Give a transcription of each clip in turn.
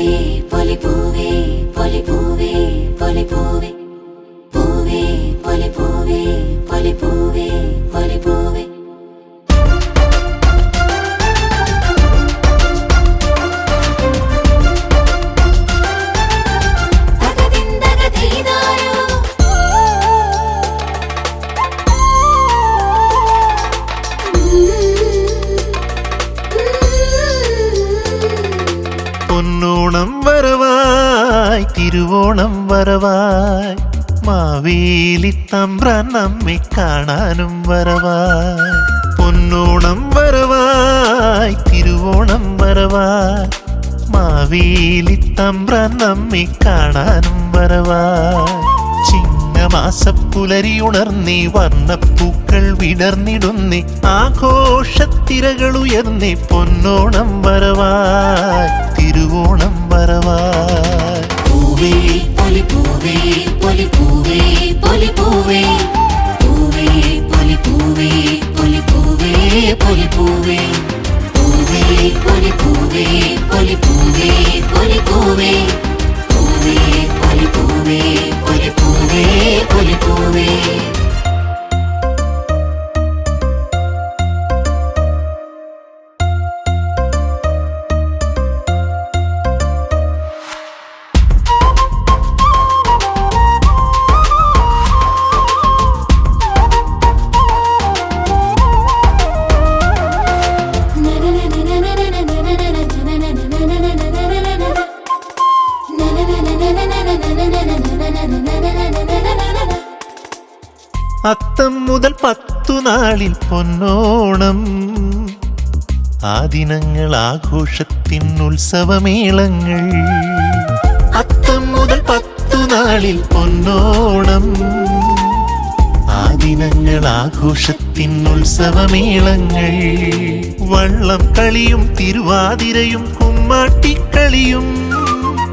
പൂവേ പൊലി പൂവേ തിരുവോണം വരവായി. മാവേലി തമ്പ്രാൻ നമ്മെ കാണാനും വരവായി. പൊന്നോണം വരവായി തിരുവോണം വരവായി. മാവേലി തമ്പ്രാൻ നമ്മെ കാണാനും വരവായി. ചിങ്ങമാസപ്പുലരി ഉണർന്നേ വർണപ്പൂക്കൾ വിടർന്നിടുന്നേ ആഘോഷത്തിരകൾ ഉയർന്നേ പൊന്നോണം വരവായി തിരുവോണം വരവായി. പൂവേ പൊലി പൂവേ പൊലി പൂവേ അത്തം മുതൽ പത്തു നാളിൽ പൊന്നോണം. ആ ദിനങ്ങൾ ആഘോഷത്തിൻ ഉത്സവമേളങ്ങൾ അത്തം മുതൽ പത്തു നാളിൽ പൊന്നോണം. ആ ദിനങ്ങൾ ആഘോഷത്തിൻ ഉത്സവമേളങ്ങൾ വള്ളം കളിയും തിരുവാതിരയും കുമ്മാട്ടിക്കളിയും.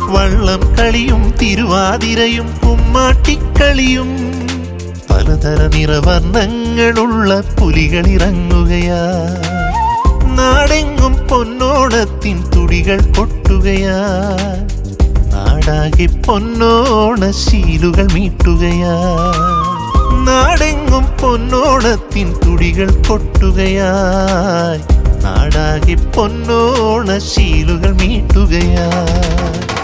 വള്ളം കളിയും തിരുവാതിരയും കുമ്മാട്ടിക്കളിയും. പലതര നിറവർണങ്ങളുള്ള പുലികളിറങ്ങുകയാ നാടെങ്ങും പൊന്നോണത്തിൻ തുടികൾ കൊട്ടുകയാ നാടാകെ പൊന്നോണ ശീലുകൾ മീട്ടുകയാ. നാടെങ്ങും പൊന്നോണത്തിൻ തുടികൾ കൊട്ടുകയാ നാടാകെ പൊന്നോണ ശീലുകൾ മീട്ടുകയാ.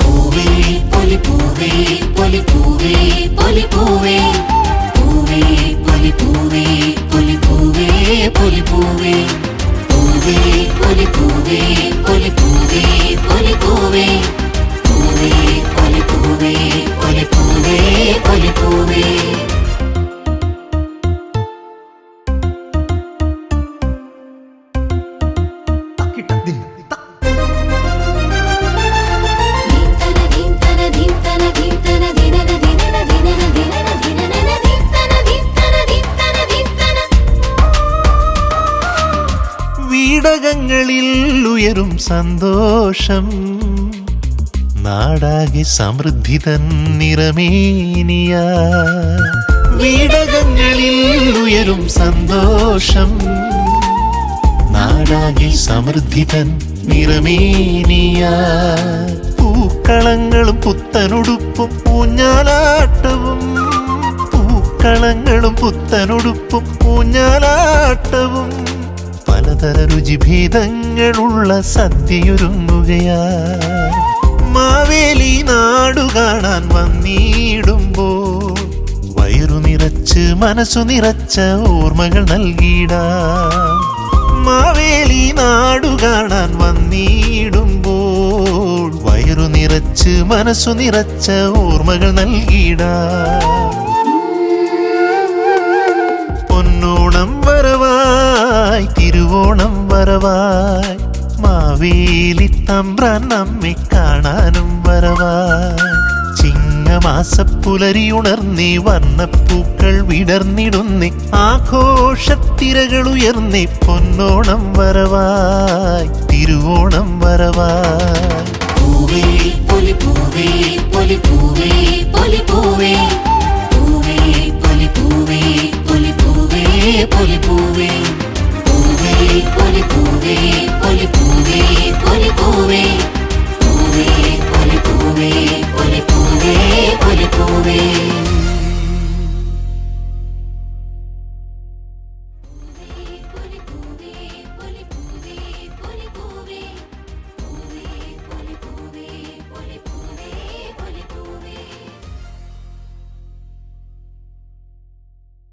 പൂവേ പൊലി പൂവേ പൊലി പൂവേ പൊലി പൂവേ പൂവേ. വീടകങ്ങളിൽ ഉയരും സന്തോഷം. നാടാകെ സമൃദ്ധി തൻ നിറമേനിയ. വീടകങ്ങളിൽ ഉയരും സന്തോഷം. നാടാകെ സമൃദ്ധി തൻ നിറമേനിയ. പൂക്കളങ്ങളും പുത്തനുടുപ്പും ഊഞ്ഞാലാട്ടവും പൂക്കളങ്ങളും പുത്തനുടുപ്പും ഊഞ്ഞാലാട്ടവും പലതര രുചിഭേദങ്ങളുള്ള സദ്യയൊരുങ്ങുകയാ. മാവേലി നാടു കാണാൻ വന്നിടുമ്പോ വയറു നിറച്ച് മനസ്സു നിറച്ച ഓർമ്മകൾ നൽകിയിടാ. മാവേലി നാടു കാണാൻ വന്നിടുമ്പോൾ വയറു നിറച്ച് മനസ്സു നിറച്ച ഓർമ്മകൾ നൽകിയിടാം. മാവേലി നമ്മെ കാണാനും വരവാ. ചിങ്ങമാസപ്പുലരി ഉണർന്നേ വർണപ്പൂക്കൾ വിടർന്നിടുന്നേ. ആഘോഷത്തിരകൾ ഉയർന്നി പൊന്നോണം വരവായി തിരുവോണം വരവായി പൂവേ പൊലി പൂവേ പൊലി പൂവേ പൊലി പൂവേ. പൂവേ പൊലി പൂവേ പൊലി പൂവേ പൊലി